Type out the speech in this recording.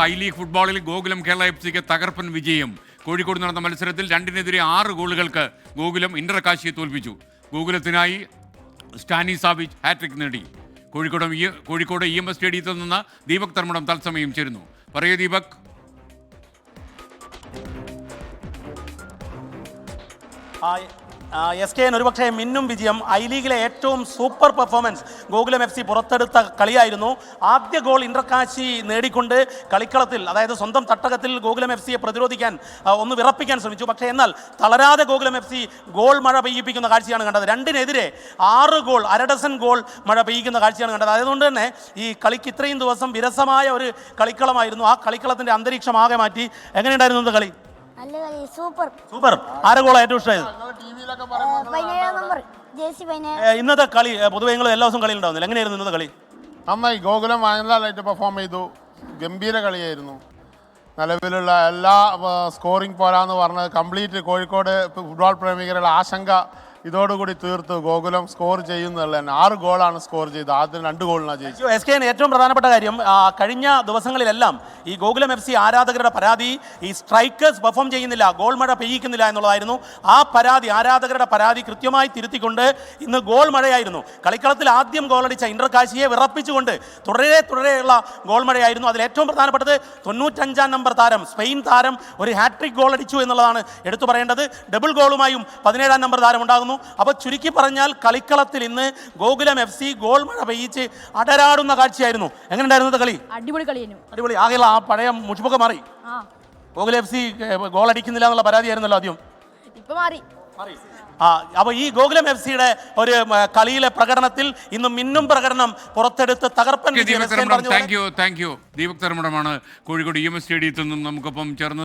I league ഫുട്ബോളിൽ Gokulam Kerala F സിക്ക് തകർപ്പൻ വിജയം. കോഴിക്കോട് നടന്ന മത്സരത്തിൽ രണ്ടിനെതിരെ ആറ് ഗോളുകൾക്ക് ഗോകുലം ഇന്റർകാശിയെ തോൽപ്പിച്ചു. ഗോകുലത്തിനായി സ്റ്റാനി സാവിച്ച് ഹാട്രിക് നേടി. Kozhikode Kozhikode E M S സ്റ്റേഡിയത്തിൽ നിന്ന് ദീപക് തർമ്മടം തത്സമയം ചേരുന്നു. പറയൂ ദീപക്. എസ് കെ എൻ ഒരുപക്ഷെ മിന്നും വിജയം. ഐ ലീഗിലെ ഏറ്റവും super performance Gokulam F C പുറത്തെടുത്ത കളിയായിരുന്നു. ആദ്യ ഗോൾ ഇന്റർകാശി നേടിക്കൊണ്ട് കളിക്കളത്തിൽ അതായത് സ്വന്തം തട്ടകത്തിൽ ഗോകുലം എഫ് സിയെ പ്രതിരോധിക്കാൻ ഒന്ന് വിറപ്പിക്കാൻ ശ്രമിച്ചു. പക്ഷേ എന്നാൽ തളരാതെ ഗോകുലം എഫ് സി ഗോൾ മഴ പെയ്യിപ്പിക്കുന്ന കാഴ്ചയാണ് കണ്ടത്. രണ്ടിനെതിരെ ആറ് ഗോൾ അരഡസൻ ഗോൾ മഴ പെയ്യിക്കുന്ന കാഴ്ചയാണ് കണ്ടത്. അതുകൊണ്ട് തന്നെ ഈ കളിക്ക് ഇത്രയും ദിവസം വിരസമായ ഒരു കളിക്കളമായിരുന്നു. ആ കളിക്കളത്തിന്റെ അന്തരീക്ഷം ആകെ മാറ്റി. എങ്ങനെയുണ്ടായിരുന്നു കളി? നല്ല കളി സൂപ്പർ. സൂപ്പർ. ആരെ ഗോളാണ് ഏറ്റവും ഇഷ്ടമായത്? പതിനേഴാം നമ്പർ ജേസി പതിനേഴ് ഏ, ഇന്നത്തെ കളി ഏ, പൊതുവെ നിങ്ങൾ എല്ലാ ദിവസവും കളി ഉണ്ടാവുന്നില്ല എങ്ങനെയായിരുന്നു ഇന്നത്തെ കളി? നന്നായി. ഗോകുലം നല്ലതായിട്ട് പെർഫോം ചെയ്തു. ഗംഭീര കളിയായിരുന്നു. നിലവിലുള്ള എല്ലാ സ്കോറിംഗ് പോരാന്ന് പറഞ്ഞത് കംപ്ലീറ്റ് കോഴിക്കോട് ഫുട്ബോൾ പ്രേമികളുടെ ആശങ്ക ഇതോടുകൂടി തീർത്ത് ഗോകുലം സ്കോർ ചെയ്യുന്നുള്ള ആറ് ഗോളാണ് സ്കോർ ചെയ്തത്. ആദ്യം രണ്ട് ഗോളിനാണ് ജയിച്ചത്. എസ് കെ ഏറ്റവും പ്രധാനപ്പെട്ട കാര്യം കഴിഞ്ഞ ദിവസങ്ങളിലെല്ലാം ഈ ഗോകുലം എഫ് സി ആരാധകരുടെ പരാതി ഈ സ്ട്രൈക്കേഴ്സ് പെർഫോം ചെയ്യുന്നില്ല ഗോൾ മഴ പെയ്യിക്കുന്നില്ല എന്നുള്ളതായിരുന്നു. ആ പരാതി ആരാധകരുടെ പരാതി കൃത്യമായി തിരുത്തിക്കൊണ്ട് ഇന്ന് ഗോൾ മഴയായിരുന്നു. കളിക്കളത്തിൽ ആദ്യം ഗോളടിച്ച ഇന്റർകാശിയെ വിറപ്പിച്ചുകൊണ്ട് തുടരെ തുടരെയുള്ള ഗോൾ മഴയായിരുന്നു. അതിൽ ഏറ്റവും പ്രധാനപ്പെട്ടത് തൊണ്ണൂറ്റഞ്ചാം നമ്പർ താരം സ്പെയിൻ താരം ഒരു ഹാട്രിക് ഗോൾ അടിച്ചു എന്നുള്ളതാണ് എടുത്തു പറയേണ്ടത്. ഡബിൾ ഗോളുമായും പതിനേഴാം നമ്പർ താരം ഉണ്ടാകുന്നു. അപ്പോൾ ചുരുക്കി പറഞ്ഞാൽ കളിക്കളത്തിൽ ഇന്ന് ഗോകുലം എഫ് സി ഗോൾ മഴ പെയ്യിച്ച് അടരാടുന്ന കാഴ്ചയായിരുന്നു. എങ്ങനെ ഉണ്ടായിരുന്നത് കളി? അടിപൊളി കളിയായിരുന്നു അടിപൊളി. ആകെയുള്ള ആ പഴയ മുഷിപ്പൊക്കെ മാറി. ആ. ഗോകുലം എഫ് സി ഗോൾ അടിക്കുന്നില്ല എന്നുള്ള പരാതിയായിരുന്നല്ലോ ആദ്യം. ഇപ്പൊ മാറി. ആ അപ്പോൾ ഈ ഗോകുലം എഫ് സിയുടെ ഒരു കളിയിലെ പ്രകടനത്തിൽ ഇന്ന് മിന്നും പ്രകടനം പുറത്തെടുത്ത് തകർപ്പൻ ദീപക് യു യു. തർമ്മടമാണ് കോഴിക്കോട് ഇ എം എസ് സ്റ്റേഡിയത്തിൽ നിന്നും നമുക്കൊപ്പം ചേർന്ന്